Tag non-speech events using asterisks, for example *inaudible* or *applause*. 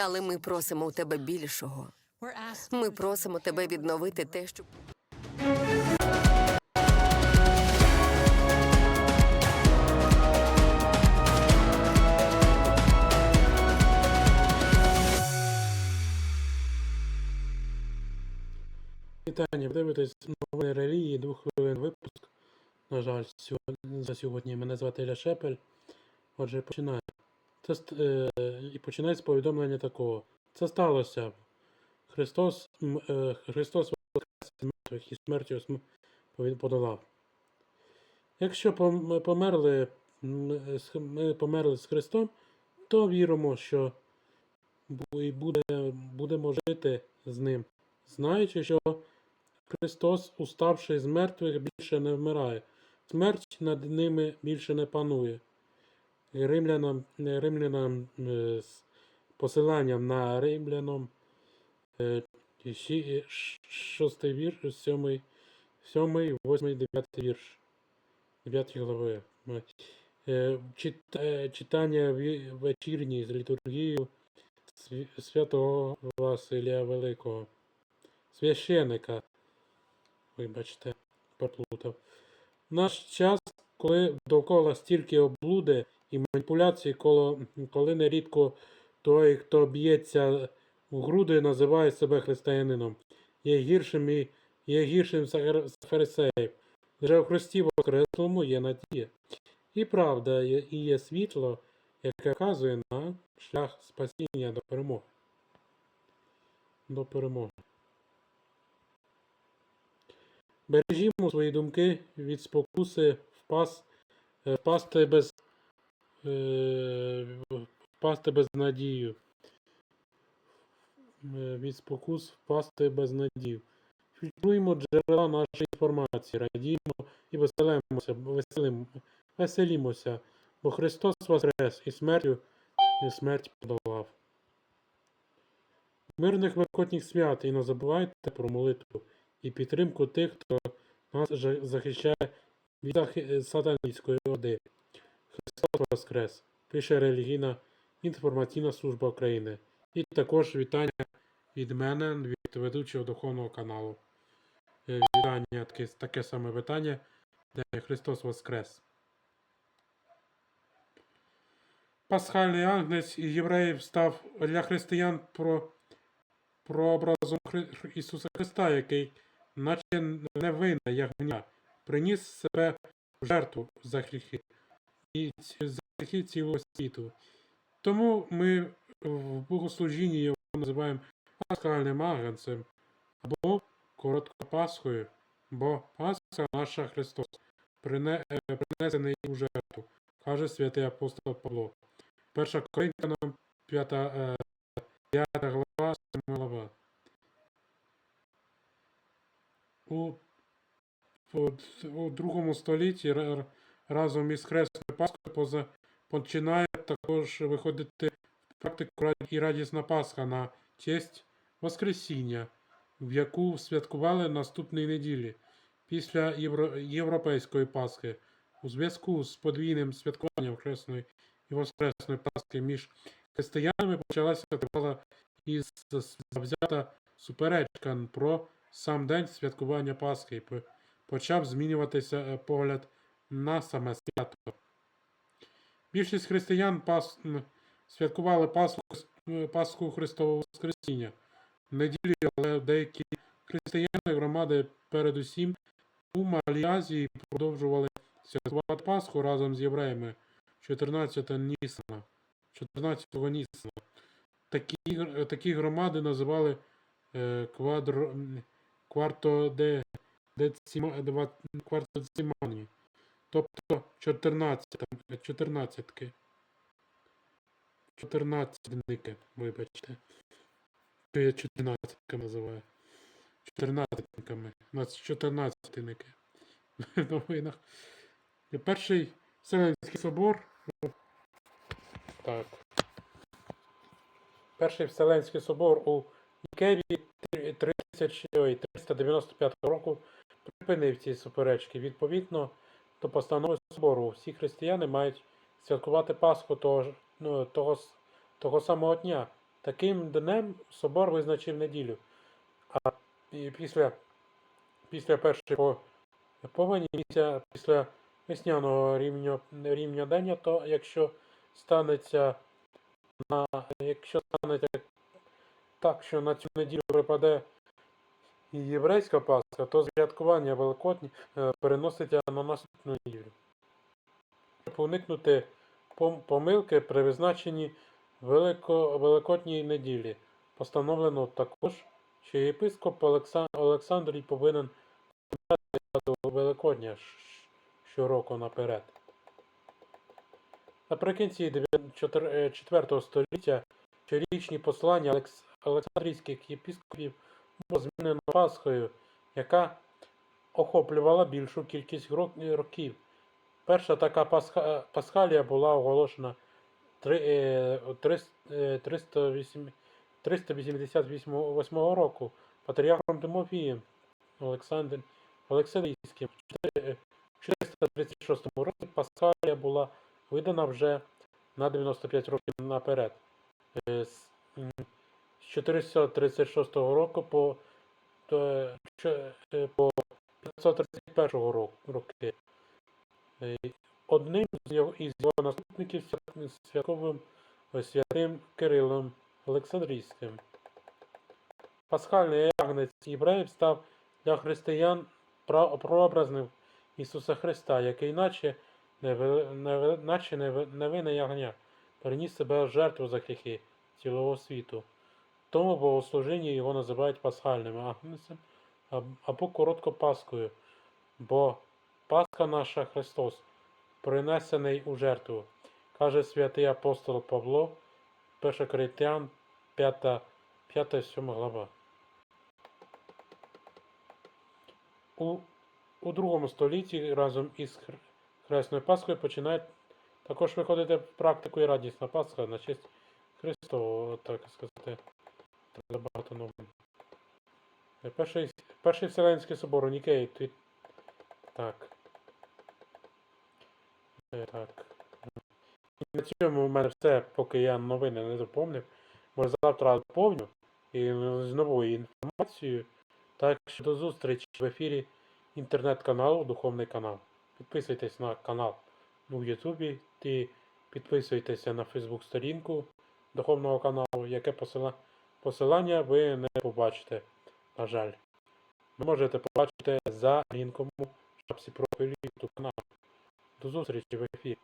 Але ми просимо у тебе більшого. Ми просимо тебе відновити те, що Вітання, ви дивитесь новини релігії, двох хвилин випуск. На жаль, сьогодні, за сьогодні мене звати Ілля Шепель. Отже, починаю. Це е, і починаю з повідомлення такого. Це сталося. Христос, е, Христос із мертвих і смертю подолав. Якщо пом- померли, е, з ми померли з Христом, то віримо, що буде, будемо жити з ним, знаючи, що Христос, уставши з мертвих, більше не вмирає. Смерть над ними більше не панує. Римлянам, е, римлянам е, з посиланням на римлянам е, ші- е, ш- шостий вірш, сьомий, сьомий, восьмий, дев'ятий вірш. Дев'ятої глави. Чит- Читання вечірні з літургією святого Василія Великого. Священика. Вибачте, поплутав. Наш час, коли довкола стільки облуди і маніпуляцій, коло, коли нерідко той, хто б'ється в груди, називає себе християнином, є гіршим і є гіршим фарисеїв. Лише у Христі Воскреслому є надія. І правда, і є світло, яке вказує на шлях спасіння до перемоги. До перемоги. Бережімо свої думки від спокуси впас, впасти без, впасти без надію. Е, Від спокус впасти без надію. Фільтруємо джерела нашої інформації, радіємо і веселимося, веселим, веселімося, бо Христос воскрес і смертю і смерть подолав. Мирних великодніх свят і не забувайте про молитву і підтримку тих, хто нас захищає від сатаністської води. Христос Воскрес, пише релігійна інформаційна служба України. І також вітання від мене, від ведучого духовного каналу. Е, Вітання, таке, таке саме вітання, де Христос Воскрес. Пасхальний агнець євреїв став для християн про, прообразом Хри- Ісуса Христа, який наче невинна ягня, приніс себе в жертву за гріхи і ці- за цілого світу. Тому ми в богослужінні його називаємо пасхальним агнцем або коротко Пасхою, бо Пасха наша Христос, е, принесений у жертву, каже святий апостол Павло. Перша Коринтянам 5, е, 5 глава, 7 глава. У, у, у другому столітті разом із Хресною Пасхою поза, починає також виходити в практику і радісна Пасха на честь Воскресіння, в яку святкували наступної неділі після Євро, Європейської Пасхи. У зв'язку з подвійним святкуванням Хресної і Воскресної Пасхи між християнами почалася тривала і завзята суперечка про сам день святкування Пасхи. Почав змінюватися е, погляд на саме свято. Більшість християн пас... святкували Пасху, е, Пасху Христового Воскресіння в неділю, але деякі християни громади передусім у Малій Азії продовжували святкувати Пасху разом з євреями 14 Нісана. 14 Нісана. Такі, такі громади називали е, квадро, кварто де. Тобто 14, 14. 14 вибачте. Що я 14 називаю. 14 У нас 14 *laughs* в новинах. Перший Вселенський собор. Так. Перший Вселенський собор у Нікеві 395 року припинив ці суперечки. Відповідно до постанови собору, всі християни мають святкувати Пасху того, ну, того, того самого дня, Таким днем собор визначив неділю. А після, після першої повені місяця, після весняного рівньо, рівнодення, то якщо станеться на якщо станеться так, що на цю неділю припаде і єврейська Пасха, то святкування Великодні е, переноситься на наступну неділю. Щоб уникнути помилки при визначенні Велико, Великодній неділі, постановлено також, що єпископ Олексан- Олександрій повинен дату Великодня щороку наперед. Наприкінці 4 століття щорічні послання Олекс- Олександрійських єпископів було змінено Пасхою, яка охоплювала більшу кількість років. Перша така пасха, пасхалія була оголошена три- е, трис- е, 308 388 року патріархом Тимофієм Олександр Олександрійським. В 436 році пасхалія була видана вже на 95 років наперед. Е, З м, з 436 року по, е, по 531 року, роки. Е, Одним із його наступників свят- святковим е, святим Кирилом Олександрійським. Пасхальний ягнець євреїв став для християн прообразним Ісуса Христа, який наче невинне ягня переніс себе в жертву за гріхи цілого світу. Тому богослужінні його називають пасхальним агнцем або коротко Паскою, бо Пасха наша Христос, принесений у жертву, каже святий апостол Павло, 1 Коринтян, 5, 5 7 глава. У, у другому столітті разом із Хр- Хресною Пасхою починає також виходити в практику і радісна Пасха на честь Христового, так сказати. Забагато новин. Е, Перший, перший Вселенський собор у Нікеї. Ти... Так. Е, Так. І на цьому в мене все, поки я новини не доповнив. Може завтра доповню і з новою інформацією. Так що до зустрічі в ефірі інтернет-каналу Духовний канал. Підписуйтесь на канал у Ютубі підписуйтеся на Фейсбук сторінку Духовного каналу, яке посила... посилання ви не побачите, на жаль. Ви можете побачити за лінком в шапці профілю YouTube каналу. До зустрічі в ефірі.